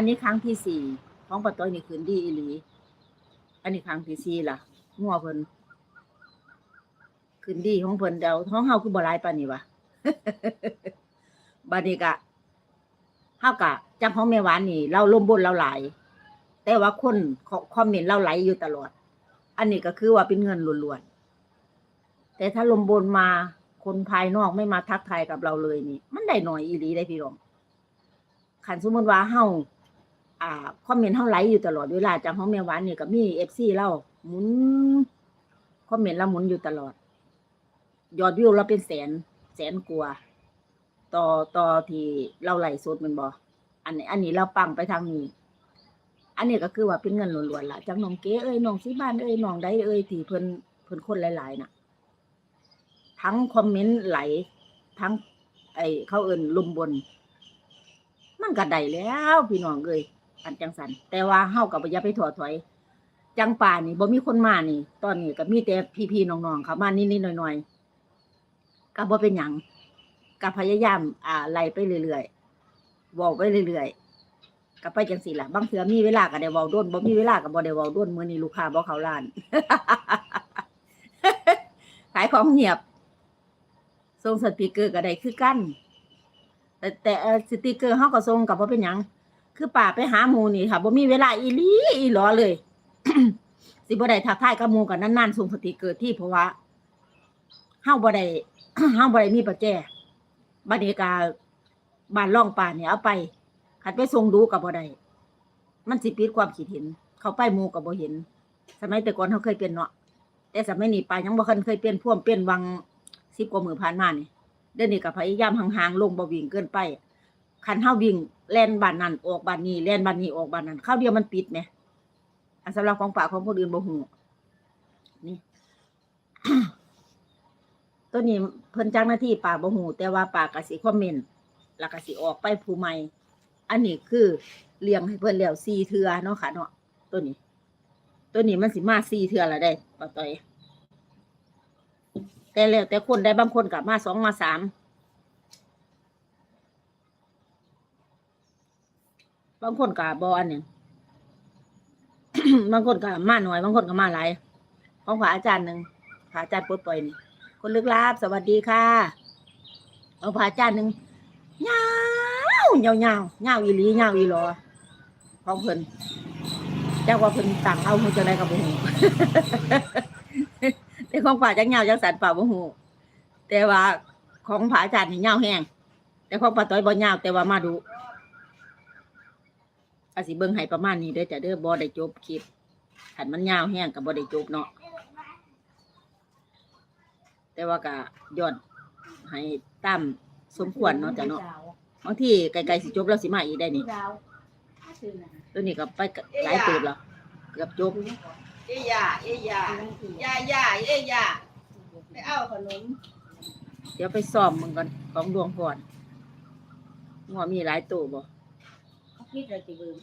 อันนี้ครั้งที่สี่ของปะต้อยนี่คืนดีอีหลี อันนี้ครั้งที่สี่ล่ะงัวเพิ่นคืนดีของเพิ่นเดาท้องเฮาคือบ่หลายปานนี้วะบัดนี้กะเฮากะจังของแม่หวานนี่ เราลมบนเราหลาย แต่ว่าคนคอมเมนต์เราไหลอยู่ตลอด อันนี้ก็คือว่าเป็นเงินล้วนๆแต่ถ้าลมบนมาคนภายนอกไม่มาทักทายกับเราเลยนี่ มันได้หน่อยอีหลีได้พี่รองขันสมมติว่าเฮา อ่าคอมเมนต์เฮาไหลอยู่ตลอดเวลาจังของแม่หวานนี่ก็มี FC เราหมุนคอมเมนต์เราหมุนอยู่ตลอด ยอดวิวเราเป็นแสนแสนกว่าต่อต่อที่เราไหลฟ์สดมันบ่อันนี้ อันนี้เราปังไปทางนี้ อันนี้ก็คือว่าเป็นเงินล้วนๆล่ะจังน้องเก๋เอ้ยน้องสีบ้านเอ้ยน้องใดเอ้ยที่เพิ่นเพิ่นคนหลายๆน่ะ ทั้งคอมเมนต์ไหลทั้ง ไอเขาเอิ้นลุมบน มันก็ได้แล้ว พี่น้องเอ้ย อันจังสันแต่ว่าเฮาก็บ่อย่าไปถอถอย จังป่านี่บ่มีคนมานี่ ตอนนี้ก็มีแต่พี่ๆน้องๆเขามานิดๆหน่อยๆก็บ่เป็นหยังก็พยายามอ่าไล่ไปเรื่อยๆว้าไปเรื่อยๆก็ไปจังซี่ล่ะบางเทื่อมีเวลาก็ได้เว้าด้วนบ่มีเวลาก็บ่ได้เว้าด้วนมื้อนี้ลูกค้าบ่เข้าร้านขายของเงียบส่งสติกเกอร์ก็ได้คือกัน แต่แต่สติกเกอร์เฮาก็ส่งก็บ่เป็นหยัง คือป่าไปหาหมูนี่ค่ะบ่มีเวลาอีหลีอีหลอเลย สิบ่ได้ทักทายกับหมูกันนานๆส่งสติเกอร์ที่เพราะว่าเฮาบ่ได้ เฮาบ่ได้มีประแจบัดนี้ก็บ้านร่องป่าเนี่ยเอาไปคันไปส่งดูก็บ่ได้มันสิปิดความคิดเห็น เข้าไปหมูก็บ่เห็น สมัยแต่ก่อนเฮาเคยเป็นเนาะแต่สมัยนี้ป่ายังบ่เคยเคยเปลี่ยนพ่วงเปลี่ยนวัง10กว่ามือผ่านมานี่เดี๋ยวนี้ก็พยายามห่างๆลงบ่วิ่งเกินไป คันเฮาวิ่งแล่นบ้านนั้นออกบ้านนี้แล่นบ้านนี้ออกบ้านนั้นข้าวเดียวมันปิดไหมอันสำหรับของป่าของคนอื่นบ่ฮู้นี่ตัวนี้เพิ่นจ้างหน้าที่ป่าบ่ฮู้แต่ว่าป่าก็สิคอมเมนต์แล้วก็สิออกไปผู้ใหม่ อันนี้คือเลี้ยงให้เพิ่นแล้ว4เทือเนาะค่ะเนาะตัวนี้ ตัวนี้มันสิมา4เทือละได้ป้าต้อยแต่แล้วแต่คนได้บางคนก็มาสองมาสาม บางคนก็บบอันหนึ่งบางคนก็มาหน่อย บางคนก็มาหลายของพระอาจารย์หนึ่งพระอาจารย์ปลดปล่อยนี่คนลึกลับสวัสดีค่ะเอาพระอาจารย์หนึ่งยาวยาวยาวยาวอีหลียาวอีหลอของเพิ่นเจักว่าเพิ่นต่างเอาเพิ่นจะได้กับบ่ฮู้แต่ของพระอาจารย์ยาวจังสันป่าบ่ฮู้แต่ว่าของพระอาจารย์นี่ยาวแห้งแต่ของป้าต้อยบ่ยาวแต่ว่ามาดู อาสิเบิ่งให้ประมาณนี้เด้อจ้ะเด้อบ่ได้จบคลิปขันมันยาวแห้งก็บ่ได้จบเนาะแต่ว่าก็ย้อนให้ตามสมควรเนาะจ้ะเนาะบางทีไกลๆสิจบแล้วสิมาอีกได้นี่ตัวนี้ก็ไปหลายตูดแล้วเกือบจบเอ้ยยาเอ้ยยายายาเอ้ยยาไปเอาขนมเดี๋ยวไปซ่อมมึงก่อนของดวงพรงัวมีหลายตัวบ่ คิดอะไรจะเบิ่ง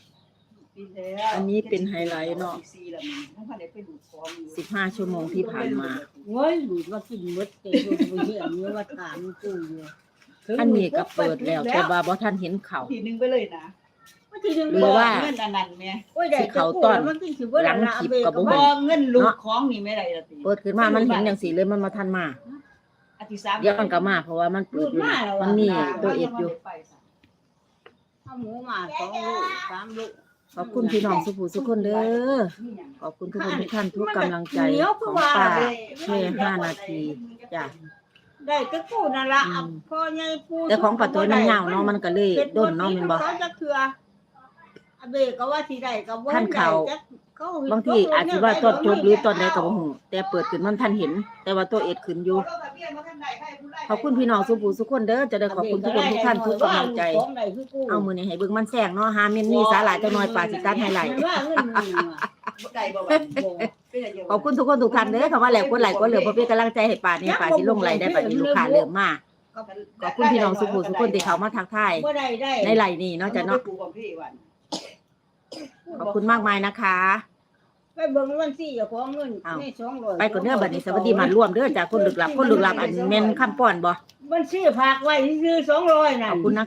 อันนี้เป็นไฮไลท์เนาะสี่ละมันทั้งพันได้ไปดูของอยู่สิบห้าชั่วโมงที่ผ่านมาโอ้ยหลุดว่ากินมดเตะลงไปเหี้ยเนื้อว่าถามกูอยู่อันนี้ก็เปิดแล้ว แต่ว่าบ่ทันเห็นเขาทีนึงไปเลยนะว่าที่นึงหรือว่าเงินอันนั้นแม่โอ้ยได้สิเขาต้อนมันกินสิบ่ได้หลังคลิปก็บ่บฮู้อเงินลูกของนี่ไม่ได้ละติเปิดขึ้นมามันเห็นอย่างสีเลยมันมาทันมาอาทิตย์สามเดี๋ยวมันก็มาเพราะว่ามันเปิดอยู่นะมันมีตัวเอ็ดอยู่ เอาหมูมาสองลูกสามลูกขอบคุณพี่น้องสุภูสุกคนเด้อ ขอบคุณทุกคนทุกท่านทุกกำลังใจของป้าแค่ห้านาทีจ้ะได้แต่กูนั่นละอืมพ่อใหญ่ปูแต่ของป้าต้อยมันยาวเนาะมันก็เลยด้นเนาะแมันบ่เขาจะเถื่ออาเบก็ว่าสิได้ก็บ่ท่านเขาได้จักเขา บางทีอาจสิว่าต้นจบหรือต้นใดก็บ่ฮู้แต่เปิดขึ้นมันทันเห็น แต่ว่าตัวเอ็ดขึ้นอยู่ขอบคุณพี่น้องสุภูสุกคนเด้อจะได้ขอบคุณทุกคนทุกท่านทุกกำลังใจของได้คือกูเอามือนี้ให้เบิ่งมันแซงเนาะหาเมนมีสาหร่ายจักหน่อยป่าสิตัดให้ไหลว่าเงินมีว่ะได้บ่บ่เป็นอะไรขอบคุณทุกคนทุกท่านเด้อคำว่าแหลกกดไหลค์กดเหลือเพื่อเป็นกำลังใจให้ป่านี่ป่าสิลงไหลได้ป่านี้ลูกค้าเริ่มมาขอบคุณพี่น้องสุขุมสุขคนที่เขามาทักทายบ่ได้ได้ในไหลนี่เนาะจ้ะเนาะ ขอบคุณมากมายนะคะ ไปเบิ่งวันที่เจ้าของเงินอ้าว ใน200ไปก่อนเด้อบัดนี้สวัสดีมารวมเด้อจากคนลึกลับคนลึกลับอันแม่นคำป้อนบ่มันซื้อผักไว้ซื้อ200นั่ขนอบคุณนะ